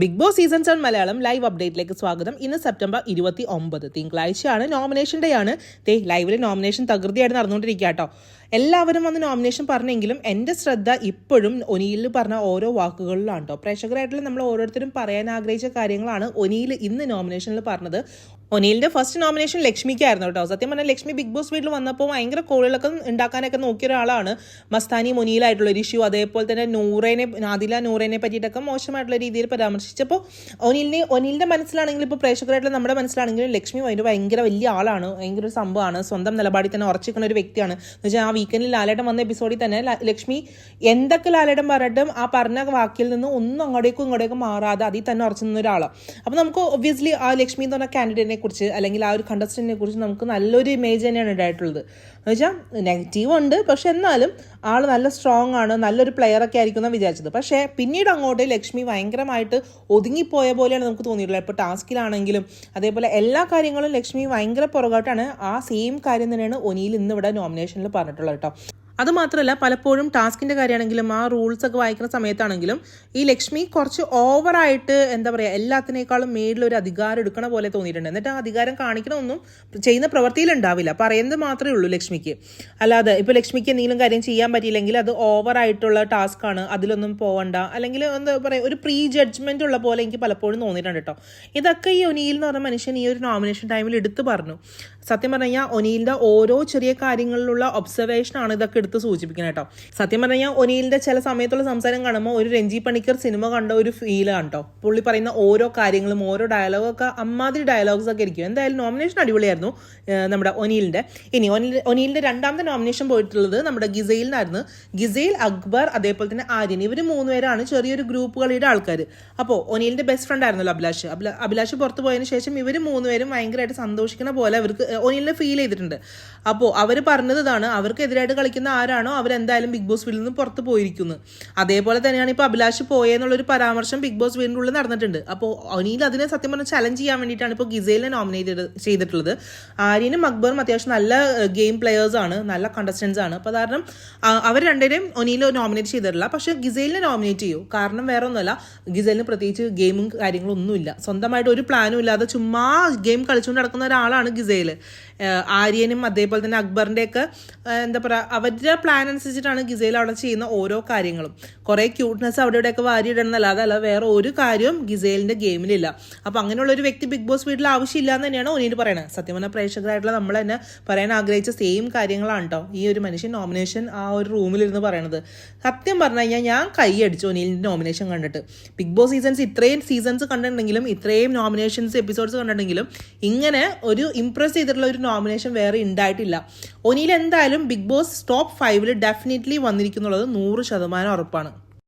Big Boss season seven Malayalam live അപ്ഡേറ്റിലേക്ക് സ്വാഗതം. ഇന്ന് September ഇരുപത്തി ഒമ്പത്. തിങ്കളാഴ്ചയാണ് നോമിനേഷൻ ഡേ ആണ്. ദേ ലൈവിൽ നോമിനേഷൻ തകൃതിയായിട്ട് നടന്നുകൊണ്ടിരിക്കുക കേട്ടോ എല്ലാവരും വന്ന് നോമിനേഷൻ പറഞ്ഞെങ്കിലും എന്റെ ശ്രദ്ധ ഇപ്പോഴും ഒനിയിൽ പറഞ്ഞ ഓരോ വാക്കുകളിലാണ് കേട്ടോ പ്രേക്ഷകരായിട്ടുള്ള നമ്മൾ ഓരോരുത്തരും പറയാൻ ആഗ്രഹിച്ച കാര്യങ്ങളാണ് ഒനിയിൽ ഇന്ന് നോമിനേഷനിൽ പറഞ്ഞത്. ഒനിയിലിന്റെ ഫസ്റ്റ് നോമിനേഷൻ ലക്ഷ്മിക്കായിരുന്നു കേട്ടോ സത്യം പറഞ്ഞാൽ ലക്ഷ്മി ബിഗ് ബോസ് വീട്ടിൽ വന്നപ്പോൾ ഭയങ്കര കോളുകളൊക്കെ ഉണ്ടാക്കാനൊക്കെ നോക്കിയ ഒരാളാണ്. മസ്താനി മുനിയിലായിട്ടുള്ള ഒരു ഇഷ്യൂ അതേപോലെ തന്നെ നൂറേനെ നാദില നൂറേനെ പറ്റിയിട്ടൊക്കെ മോശമായിട്ടുള്ള രീതിയിൽ പരാമർശിച്ചപ്പോൾ ഒനിലിനെ ഒനിലിന്റെ മനസ്സിലാണെങ്കിലും ഇപ്പോൾ പ്രേക്ഷകരായിട്ടുള്ള നമ്മുടെ മനസ്സിലാണെങ്കിലും ലക്ഷ്മി ഭയങ്കര വലിയ ആളാണ്. ഭയങ്കര ഒരു സംഭവമാണ്. സ്വന്തം നിലപാടിൽ തന്നെ ഉറച്ചിരിക്കുന്ന ഒരു വ്യക്തിയാണ്. എന്ന് വെച്ചാൽ ആ വീക്കെൻഡിൽ ലാലേട്ടൻ വന്ന എപ്പിസോഡിൽ തന്നെ ലക്ഷ്മി എന്തൊക്കെ ലാലേട്ടൻ പറഞ്ഞിട്ടും ആ പറഞ്ഞ വാക്കിൽ നിന്ന് ഒന്നും അങ്ങോട്ടേക്കും ഇങ്ങോട്ടേക്കും മാറാതെ അതിൽ തന്നെ ഉറച്ചു നിന്ന ഒരാളാണ് അപ്പോൾ നമുക്ക് ഒബ്വിയസ്ലി ആ ലക്ഷ്മി എന്ന് പറഞ്ഞ കാൻഡിഡേറ്റിനെ കുറിച്ച് അല്ലെങ്കിൽ ആ ഒരു കണ്ടസ്റ്റന്റിനെ കുറിച്ച് നമുക്ക് നല്ലൊരു ഇമേജ് തന്നെയാണ് ഉണ്ടായിട്ടുള്ളത് എന്ന് വെച്ചാൽ നെഗറ്റീവ് ഉണ്ട്. പക്ഷെ എന്നാലും ആൾ നല്ല സ്ട്രോങ് ആണ് നല്ലൊരു പ്ലെയർ ഒക്കെ ആയിരിക്കും എന്നാണ് വിചാരിച്ചത്. പക്ഷേ പിന്നീട് അങ്ങോട്ട് ലക്ഷ്മി ഭയങ്കരമായിട്ട് ഒതുങ്ങിപ്പോയ പോലെയാണ് നമുക്ക് തോന്നിയിട്ടുള്ളത്. ഇപ്പോൾ ടാസ്കിലാണെങ്കിലും അതേപോലെ എല്ലാ കാര്യങ്ങളും ലക്ഷ്മി ഭയങ്കര പുറകോട്ടാണ് ആ സെയിം കാര്യം തന്നെയാണ് ഒനിയിൽ ഇന്ന് ഇവിടെ നോമിനേഷനിൽ പറഞ്ഞിട്ടുള്ളത്. കേട്ടോ. അത് മാത്രമല്ല പലപ്പോഴും ടാസ്കിന്റെ കാര്യമാണെങ്കിലും ആ റൂൾസ് ഒക്കെ വായിക്കുന്ന സമയത്താണെങ്കിലും ഈ ലക്ഷ്മി കുറച്ച് ഓവറായിട്ട് എന്താ പറയുക എല്ലാത്തിനേക്കാളും ഒരു അധികാരം എടുക്കണ പോലെ തോന്നിയിട്ടുണ്ട്. എന്നിട്ട് ആ അധികാരം കാണിക്കണമൊന്നും ചെയ്യുന്ന പ്രവൃത്തിയിൽ ഉണ്ടാവില്ല പറയുന്നത് മാത്രമേ ഉള്ളൂ ലക്ഷ്മിക്ക്. അല്ലാതെ ഇപ്പോൾ ലക്ഷ്മിക്ക് എന്തെങ്കിലും കാര്യം ചെയ്യാൻ പറ്റിയില്ലെങ്കിൽ അത് ഓവറായിട്ടുള്ള ടാസ്ക് ആണ് അതിലൊന്നും പോകണ്ട അല്ലെങ്കിൽ എന്താ പറയുക ഒരു പ്രീ ജഡ്ജ്മെന്റ് ഉള്ള പോലെ എനിക്ക് പലപ്പോഴും തോന്നിയിട്ടുണ്ട് കേട്ടോ. ഇതൊക്കെ ഈ ഒനിയിൽ എന്ന് പറഞ്ഞ മനുഷ്യൻ ഈ ഒരു നോമിനേഷൻ ടൈമിൽ എടുത്തു പറഞ്ഞു. സത്യം പറഞ്ഞു കഴിഞ്ഞാൽ ഒനിയിലിന്റെ ഓരോ ചെറിയ കാര്യങ്ങളിലുള്ള ഒബ്സർവേഷനാണ് ഇതൊക്കെ സൂചിപ്പിക്കുന്നത് കേട്ടോ. സത്യം പറഞ്ഞു കഴിഞ്ഞാൽ ചില സമയത്തുള്ള സംസാരം കാണുമ്പോൾ ഒരു രഞ്ജി പണിക്കർ സിനിമ കണ്ട ഒരു ഫീലാണ് കേട്ടോ. പുള്ളി പറയുന്ന ഓരോ കാര്യങ്ങളും ഓരോ ഡയലോഗും ഒക്കെ അമ്മാതിരി ഡയലോഗ്സ് ഒക്കെ ഇരിക്കും എന്തായാലും നോമിനേഷൻ അടിപൊളിയായിരുന്നു നമ്മുടെ ഒനിയിലിന്റെ ഇനി ഒനിൽ രണ്ടാമത്തെ നോമിനേഷൻ പോയിട്ടുള്ളത് നമ്മുടെ ഗിസൈലിനായിരുന്നു ഗിസയിൽ അക്ബർ അതേപോലെ തന്നെ ആര്യൻ ഇവർ മൂന്നുപേരാണ് ചെറിയൊരു ഗ്രൂപ്പ് കളിയുടെ ആൾക്കാർ അപ്പോൾ ഒനിയിലിന്റെ ബെസ്റ്റ് ഫ്രണ്ട് ആയിരുന്നല്ലോ അഭിലാഷ്. അഭില- അഭിലാഷ് പുറത്തു പോയതിന് ശേഷം ഇവർ മൂന്നുപേരും ഭയങ്കരമായിട്ട് സന്തോഷിക്കുന്ന പോലെ അവർക്ക് ഒനിലിനെ ഫീൽ ചെയ്തിട്ടുണ്ട്. അപ്പോൾ അവർ പറഞ്ഞത് ഇതാണ്. അവർക്കെതിരായിട്ട് കളിക്കുന്ന ആരാണോ അവരെന്തായാലും ബിഗ് ബോസ് വീട്ടിൽ നിന്ന് പുറത്ത് പോയിരിക്കുന്നു. അതേപോലെ തന്നെയാണ് ഇപ്പോൾ അഭിലാഷ് പോയെന്നുള്ളൊരു പരാമർശം ബിഗ് ബോസ് വീടിന്റെ ഉള്ളിൽ നടന്നിട്ടുണ്ട്. അപ്പോൾ അനിയിൽ അതിനെ സത്യം പറഞ്ഞാൽ ചലഞ്ച് ചെയ്യാൻ വേണ്ടിയിട്ടാണ് ഇപ്പോൾ ഗിസയിലെ നോമിനേറ്റ് ചെയ്തിട്ടുള്ളത്. ആര്യനും അക്ബറും അത്യാവശ്യം നല്ല ഗെയിം പ്ലെയേഴ്സ് ആണ്. നല്ല കണ്ടസ്റ്റൻസ് ആണ്. അപ്പോൾ കാരണം അവർ രണ്ടുപേരെയും ഒനിയിൽ നോമിനേറ്റ് ചെയ്തിട്ടില്ല. പക്ഷേ ഗിസയിലിനെ നോമിനേറ്റ് ചെയ്യൂ. കാരണം വേറെ ഒന്നുമല്ല ഗിസൈലിന് പ്രത്യേകിച്ച് ഗെയിമും കാര്യങ്ങളും ഒന്നുമില്ല. സ്വന്തമായിട്ട് ഒരു പ്ലാനും ഇല്ലാതെ ചുമ്മാ ഗെയിം കളിച്ചുകൊണ്ട് നടക്കുന്ന ഒരാളാണ് ഗിസയിൽ ആര്യനും അതേപോലെ തന്നെ അക്ബറിന്റെയൊക്കെ എന്താ പറയുക അവരുടെ പ്ലാൻ അനുസരിച്ചിട്ടാണ് ഗിസയിൽ അവിടെ ചെയ്യുന്ന ഓരോ കാര്യങ്ങളും. കുറേ ക്യൂട്ട്നെസ് അവിടെ ഇവിടെയൊക്കെ വാരിയിടണമെന്നല്ലാതെ അല്ല വേറെ ഒരു കാര്യവും ഗിസയിലിന്റെ ഗെയിമിലില്ല. അപ്പോൾ അങ്ങനെയുള്ള ഒരു വ്യക്തി ബിഗ് ബോസ് വീട്ടിൽ ആവശ്യമില്ല എന്ന് തന്നെയാണ് ഒനീട് പറയുന്നത് സത്യം പറഞ്ഞാൽ പ്രേക്ഷകരായിട്ടുള്ള നമ്മൾ തന്നെ പറയാൻ ആഗ്രഹിച്ച സെയിം കാര്യങ്ങളാണ് കേട്ടോ ഈ ഒരു മനുഷ്യൻ നോമിനേഷൻ ആ ഒരു റൂമിലിരുന്ന് പറയണത്. സത്യം പറഞ്ഞു കഴിഞ്ഞാൽ ഞാൻ കൈയടിച്ചു ഒനിലിന്റെ നോമിനേഷൻ കണ്ടിട്ട്. ബിഗ് ബോസ് സീസൺസ് ഇത്രയും സീസൺസ് കണ്ടിട്ടുണ്ടെങ്കിലും ഇത്രയും നോമിനേഷൻസ് എപ്പിസോഡ്സ് കണ്ടിട്ടുണ്ടെങ്കിലും ഇങ്ങനെ ഒരു ഇംപ്രസ് ചെയ്തിട്ടുള്ള ഒരു നോമിനേഷൻ വേറെ ഉണ്ടായിട്ടില്ല. ഒനിയിൽ എന്തായാലും ബിഗ് ബോസ് ടോപ്പ് ഫൈവിൽ ഡെഫിനറ്റ്ലി വന്നിരിക്കുന്നുള്ളത് നൂറ് ശതമാനം ഉറപ്പാണ്.